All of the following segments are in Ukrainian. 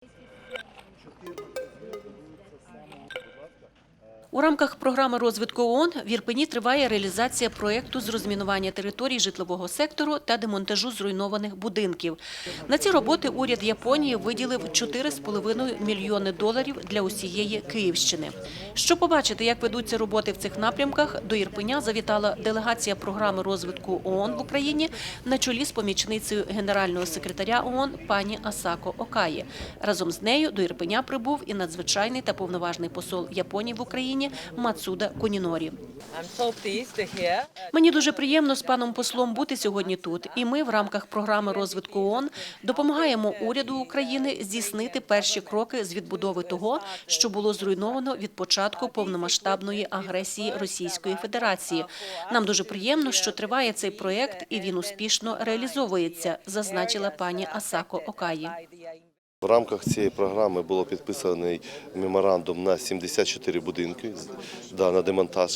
Tasty У рамках програми розвитку ООН в Ірпені триває реалізація проєкту з розмінування територій житлового сектору та демонтажу зруйнованих будинків. На ці роботи уряд Японії виділив 4,5 мільйони доларів для усієї Київщини. Щоб побачити, як ведуться роботи в цих напрямках, до Ірпеня завітала делегація програми розвитку ООН в Україні на чолі з помічницею генерального секретаря ООН пані Асако Окаї. Разом з нею до Ірпеня прибув і надзвичайний та повноважний посол Японії в Україні Мацуда pleased to hear. Мені дуже приємно з паном послом бути сьогодні тут. І ми в рамках програми розвитку ООН допомагаємо уряду України здійснити перші кроки з відбудови того, що було зруйновано від початку повномасштабної агресії Російської Федерації. Нам дуже приємно, що триває цей проєкт і він успішно реалізовується, зазначила пані Асако Окаї. В рамках цієї програми було підписаний меморандум на 74 будинки. Да, на демонтаж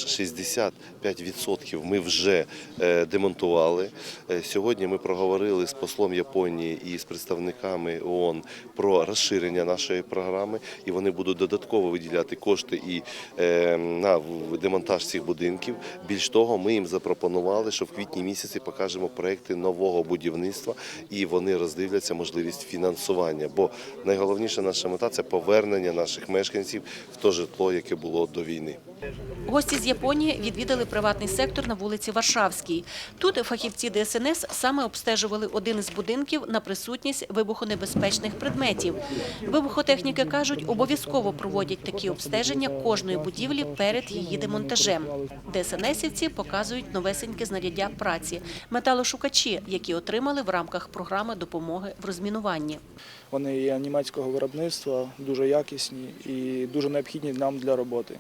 65% ми вже е, демонтували. Е, Сьогодні ми проговорили з послом Японії і з представниками ООН про розширення нашої програми, і вони будуть додатково виділяти кошти і е, на демонтаж цих будинків. Більш того, ми їм запропонували, що в квітні місяці покажемо проекти нового будівництва, і вони роздивляться можливість фінансування. Бо найголовніша наша мета це повернення наших мешканців в те житло, яке було до війни. Гості з Японії відвідали приватний сектор на вулиці Варшавській. Тут фахівці ДСНС саме обстежували один із будинків на присутність вибухонебезпечних предметів. Вибухотехніки кажуть, обов'язково проводять такі обстеження кожної будівлі перед її демонтажем. ДСНСівці показують новесеньке знаряддя праці металошукачі, які отримали в рамках програми допомоги в розмінуванні. Вони є німецького виробництва, дуже якісні і дуже необхідні нам для роботи.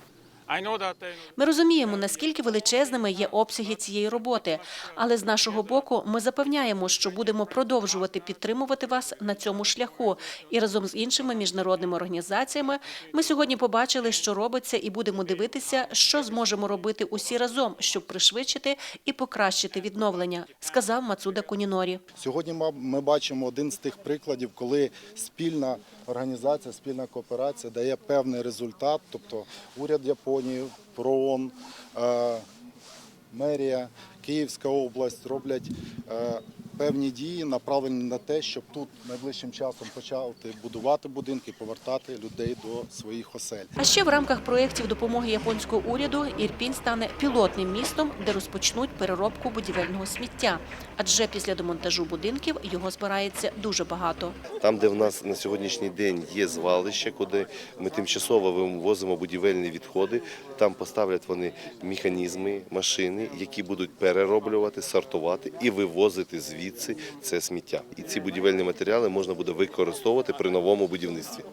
Ми розуміємо, наскільки величезними є обсяги цієї роботи, але з нашого боку ми запевняємо, що будемо продовжувати підтримувати вас на цьому шляху. І разом з іншими міжнародними організаціями ми сьогодні побачили, що робиться, і будемо дивитися, що зможемо робити усі разом, щоб пришвидшити і покращити відновлення, сказав Мацуда Кунінорі. Сьогодні ми бачимо один з тих прикладів, коли спільна організація, спільна кооперація дає певний результат. Тобто уряд Японії, ПРООН, е, мерія, Київська область роблять е, певні дії, направлені на те, щоб тут найближчим часом почати будувати будинки, повертати людей до своїх осель. А ще в рамках проєктів допомоги японського уряду Ірпінь стане пілотним містом, де розпочнуть переробку будівельного сміття. Адже після демонтажу будинків його збирається дуже багато. Там, де в нас на сьогоднішній день є звалище, куди ми тимчасово вивозимо будівельні відходи, там поставлять вони механізми, машини, які будуть перероблювати, сортувати і вивозити звідси це сміття. І ці будівельні матеріали можна буде використовувати при новому будівництві.